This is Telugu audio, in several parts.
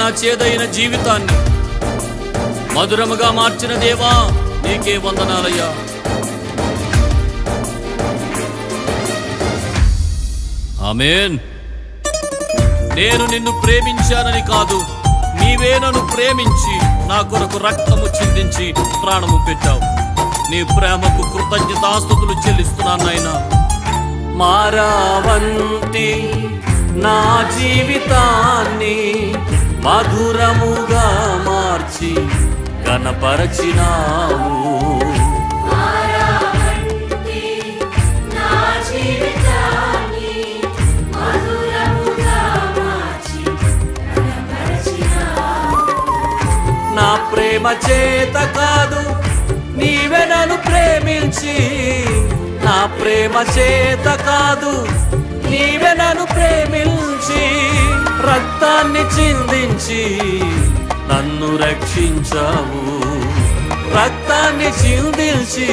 నా చేదైన జీవితాన్ని మధురముగా మార్చిన దేవా నీకే వందనాలయ్యా. ఆమెన్. నేను నిన్ను ప్రేమించానని కాదు నీవే నన్ను ప్రేమించి నా కొరకు రక్తము చిందించి ప్రాణము పెట్టావు. నీ ప్రేమకు కృతజ్ఞతాస్తుతులు చెల్లిస్తున్నాను నాయన. మారావంతి నా జీవితా మధురముగా మార్చి కనపరచినావు నా ప్రేమ చేత కాదు నీవే నన్ను ప్రేమించి. నా ప్రేమ చేత కాదు నీవే నన్ను ప్రేమించి. రక్తాన్ని చిందించి నన్ను రక్షించావు. రక్తాన్ని చిందించి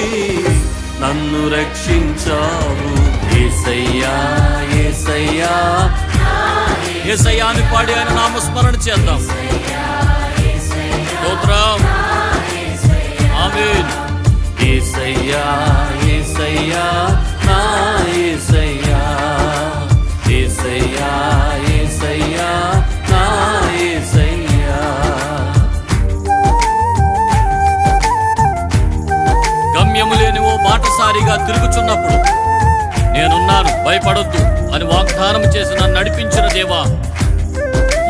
నన్ను రక్షించావు. ఏసయ్యా ఏసయ్యా. ఏసయ్యా అని పాడి ఆయన నామస్మరణ చేద్దాం. స్తోత్రం. ఆమె ఏసయ్యా ఏసయ్యా నా భయపడొద్దు. అని వాగ్దానం చేసి నన్ను నడిపించిన దేవా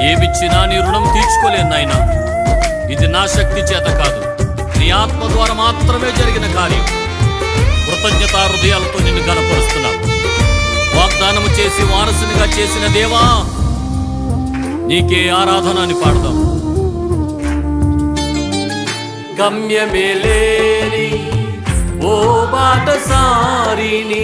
ఏమిచ్చినా నీ రుణం తీర్చుకోలేను నాయనా. ఇది నా శక్తి చేత కాదు. నీ ఆత్మ ద్వారా మాత్రమే జరిగిన కార్యం. కృతజ్ఞత హృదయాలతో నిన్ను గనపరుస్తున్నాను వాగ్దానం చేసి వారసునిగా చేసిన దేవా నీకే ఆరాధన అని పాడదాం. గమ్యమే లేని ఓ బాటసారిని సారిని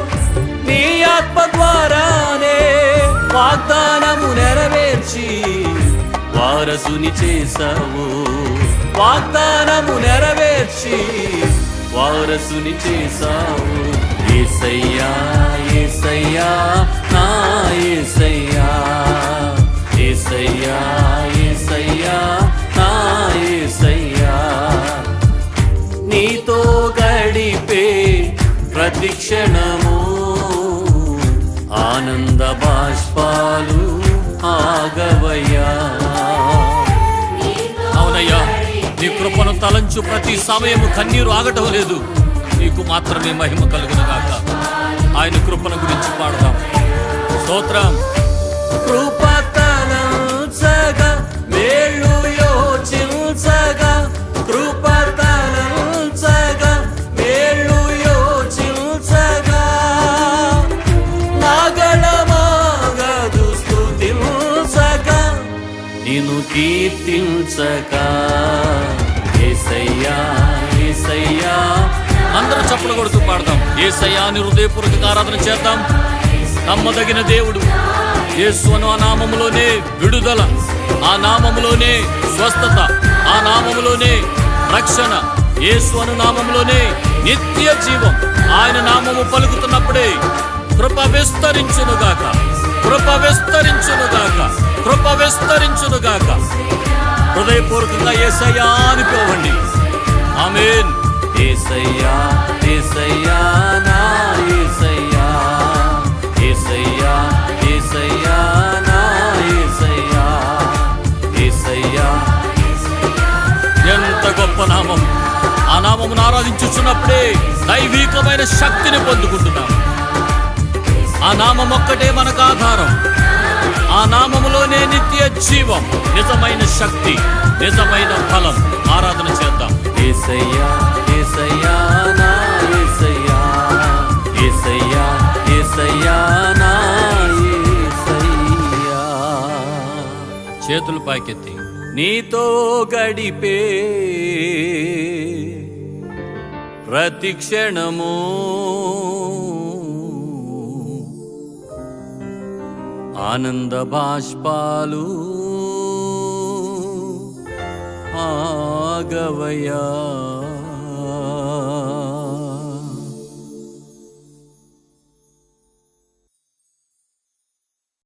వారసుని చేశావు. వాగ్దానము నెరవేర్చి వారసుని చేశావు. ఏసయ్యా ఏసయ్యా నా ఏసయ్యా. ఏసయ్యా ఏసయ్యా నా ఏసయ్యా. నీతో గడిపే ప్రతి క్షణము ఆనంద బాష్పాలు ఆగవయ్యా. నీతో కృపను తలంచు ప్రతి సమయము కన్నీరు ఆగటం లేదు. నీకు మాత్రమే మహిమ కలుగునుగాక ఆయన కృపను గురించి పాడదాం. స్తోత్రం. కృప తలంచగా మేళ్ళు యోచించగా కీర్తించక ఏసయ్యా ఏసయ్యా. అందరూ చప్పుడు కొడుతూ పాడదాం ఏసయ్యా అని హృదయపూర్వక ఆరాధన చేద్దాం. నమ్మదగిన దేవుడు. యేసు అను ఆ నామములోనే విడుదల ఆ నామములోనే స్వస్థత ఆ నామములోనే రక్షణ. యేసు అను నామములోనే నిత్య జీవం. ఆయన నామము పలుకుతున్నప్పుడే కృప విస్తరించునుగాక. కృప విస్తరించునుగాక. కృప విస్తరించునుగాక. హృదయపూర్వకంగా ఏసయ్యా అనిపోవండి ఆమెన్. ఏసయ్యా ఏసయ్యా నా ఏసయ్యా. ఏసయ్యా ఏసయ్యా నా ఏసయ్యా ఏసయ్యా. ఎంత గొప్ప నామం. ఆ నామమును ఆరాధించుచున్నప్పుడే దైవికమైన శక్తిని పొందుకుంటున్నాం. ఆ నామం ఒక్కటే మనకు ఆధారం. ఆ నామములోనే నిత్య జీవం నిజమైన శక్తి నిజమైన ఫలం. ఆరాధన చేద్దాం. ఏసయ్యా ఏసయ్యా నా ఏసయ్యా. ఏసయ్యా ఏసయ్యా నా ఏసయ్యా. చేతులు పైకెత్తి. నీతో గడిపే ప్రతి క్షణము ఆనంద బాష్పాలు ఆగవయా